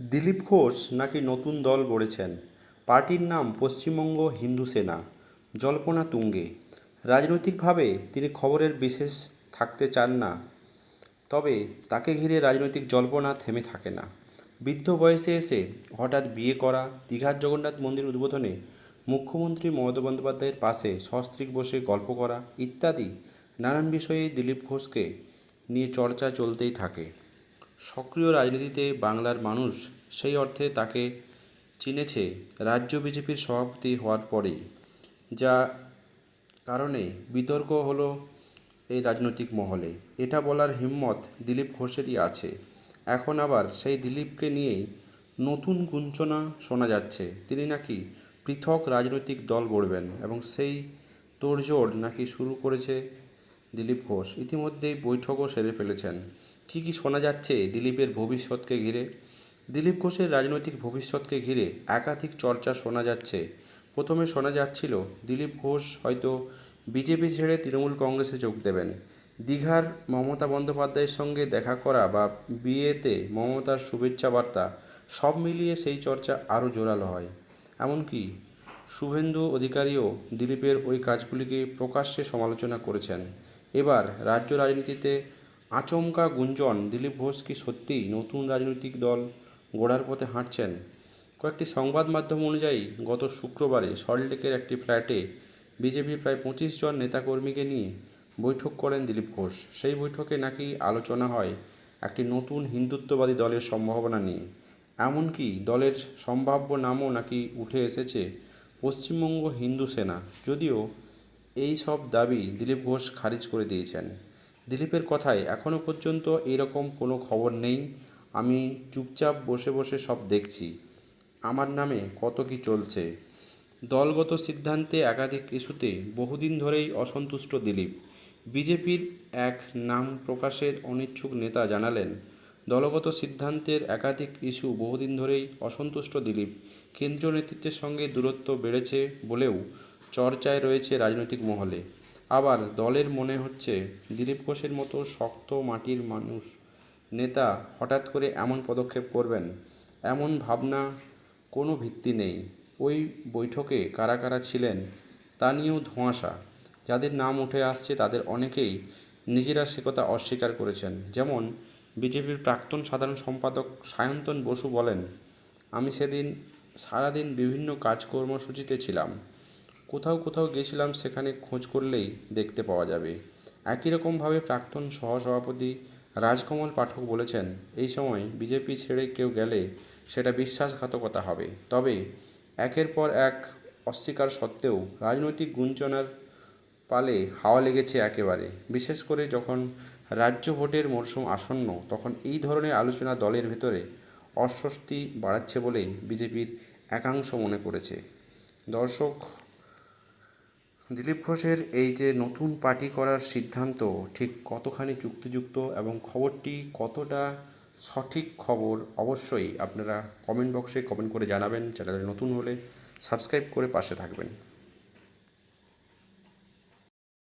দিলীপ ঘোষ নাকি নতুন দল গড়েছেন? পার্টির নাম পশ্চিমবঙ্গ হিন্দু সেনা। জল্পনা তুঙ্গে। রাজনৈতিকভাবে তিনি খবরের বিশেষ থাকতে চান না। তবে তাকে ঘিরে রাজনৈতিক জল্পনা থেমে থাকে না। বৃদ্ধ বয়সে এসে হঠাৎ বিয়ে করা, দীঘার জগন্নাথ মন্দির উদ্বোধনে মুখ্যমন্ত্রী মমতা বন্দ্যোপাধ্যায়ের পাশে সস্ত্রীক বসে গল্প করা ইত্যাদি নানান বিষয়ে দিলীপ ঘোষকে নিয়ে চর্চা চলতেই থাকে। সক্রিয় রাজনীতিতে বাংলার মানুষ সেই অর্থে তাকে চিনেছে রাজ্য বিজেপির সভাপতি হওয়ার পরেই, যা কারণে বিতর্ক হলো এই রাজনৈতিক মহলে। এটা বলার হিম্মত দিলীপ ঘোষেরই আছে। এখন আবার সেই দিলীপকে নিয়েই নতুন গুঞ্চনা শোনা যাচ্ছে। তিনি নাকি পৃথক রাজনৈতিক দল গড়বেন এবং সেই তোড়জোড় নাকি শুরু করেছে দিলীপ ঘোষ। ইতিমধ্যেই বৈঠকও সেরে ফেলেছেন। কী কী শোনা যাচ্ছে দিলীপের ভবিষ্যৎকে ঘিরে। দিলীপ ঘোষের রাজনৈতিক ভবিষ্যৎকে ঘিরে একাধিক চর্চা শোনা যাচ্ছে। প্রথমে শোনা যাচ্ছিল, দিলীপ ঘোষ হয়তো বিজেপি ছেড়ে তৃণমূল কংগ্রেসে যোগ দেবেন। দীঘার মমতা বন্দ্যোপাধ্যায়ের সঙ্গে দেখা করা বা বিয়েতে মমতার শুভেচ্ছা বার্তা সব মিলিয়ে সেই চর্চা আরও জোরালো হয়। এমনকি শুভেন্দু অধিকারীও দিলীপের ওই কাজগুলিকে প্রকাশ্যে সমালোচনা করেছেন। এবার রাজ্য রাজনীতিতে আচমকা গুঞ্জন, দিলীপ ঘোষ কি সত্যিই নতুন রাজনৈতিক দল গোড়ার পথে হাঁটছেন? কয়েকটি সংবাদ মাধ্যম অনুযায়ী, গত শুক্রবারে সল্টলেকের একটি ফ্ল্যাটে বিজেপির প্রায় পঁচিশ জন নেতাকর্মীকে নিয়ে বৈঠক করেন দিলীপ ঘোষ। সেই বৈঠকে নাকি আলোচনা হয় একটি নতুন হিন্দুত্ববাদী দলের সম্ভাবনা নিয়ে। এমনকি দলের সম্ভাব্য নামও নাকি উঠে এসেছে পশ্চিমবঙ্গ হিন্দু সেনা? যদিও এই সব দাবি দিলীপ ঘোষ খারিজ করে দিয়েছেন। দিলীপের কথায় এখনও পর্যন্ত এরকম কোনো খবর নেই। আমি চুপচাপ বসে বসে সব দেখছি। আমার নামে কত কি চলছে। দলগত সিদ্ধান্তে একাধিক ইস্যুতে বহুদিন ধরেই অসন্তুষ্ট দিলীপ। বিজেপির এক নাম প্রকাশের অনিচ্ছুক নেতা জানালেন, দলগত সিদ্ধান্তের একাধিক ইস্যু বহুদিন ধরেই অসন্তুষ্ট দিলীপ। কেন্দ্রীয় নেতৃত্বের সঙ্গে দূরত্ব বেড়েছে বলেও চর্চায় রয়েছে রাজনৈতিক মহলে। আবার দলের মনে হচ্ছে, দিলীপ ঘোষের মতো শক্ত মাটির মানুষ। নেতা হঠাৎ করে এমন পদক্ষেপ করবেন, এমন ভাবনা কোনো ভিত্তি নেই। ওই বৈঠকে কারা কারা ছিলেন, তা নিয়েও ধোঁয়াশা। যাদের নাম উঠে আসছে, তাদের অনেকেই নিজেরা সে কথা অস্বীকার করেছেন। যেমন বিজেপির প্রাক্তন সাধারণ সম্পাদক সায়ন্তন বসু বলেন, আমি সেদিন, সারাদিন বিভিন্ন কাজকর্মসূচিতে ছিলাম। কোথাও কোথাও গেছিলাম, সেখানে খোঁজ করলেই দেখতে পাওয়া যাবে। একই রকমভাবে প্রাক্তন সহসভাপতি রাজকমল পাঠক বলেছেন, এই সময় বিজেপি ছেড়ে কেউ গেলে সেটা বিশ্বাসঘাতকতা হবে। তবে একের পর এক অস্বীকার সত্ত্বেও রাজনৈতিক গুঞ্জনার পালে হাওয়া লেগেছে একেবারে। বিশেষ করে যখন রাজ্য ভোটের মরশুম আসন্ন, তখন এই ধরনের আলোচনা দলের ভেতরে অস্বস্তি বাড়াচ্ছে বলে বিজেপির একাংশ মনে করেছে। দর্শক দিলীপ ঘোষের এই যে নতুন পার্টি করার সিদ্ধান্ত, ঠিক কতখানি যুক্তিযুক্ত এবং খবরটি কতটা সঠিক খবর অবশ্যই আপনারা কমেন্ট বক্সে কমেন্ট করে জানাবেন। চ্যানেলে নতুন হলে সাবস্ক্রাইব করে পাশে থাকবেন।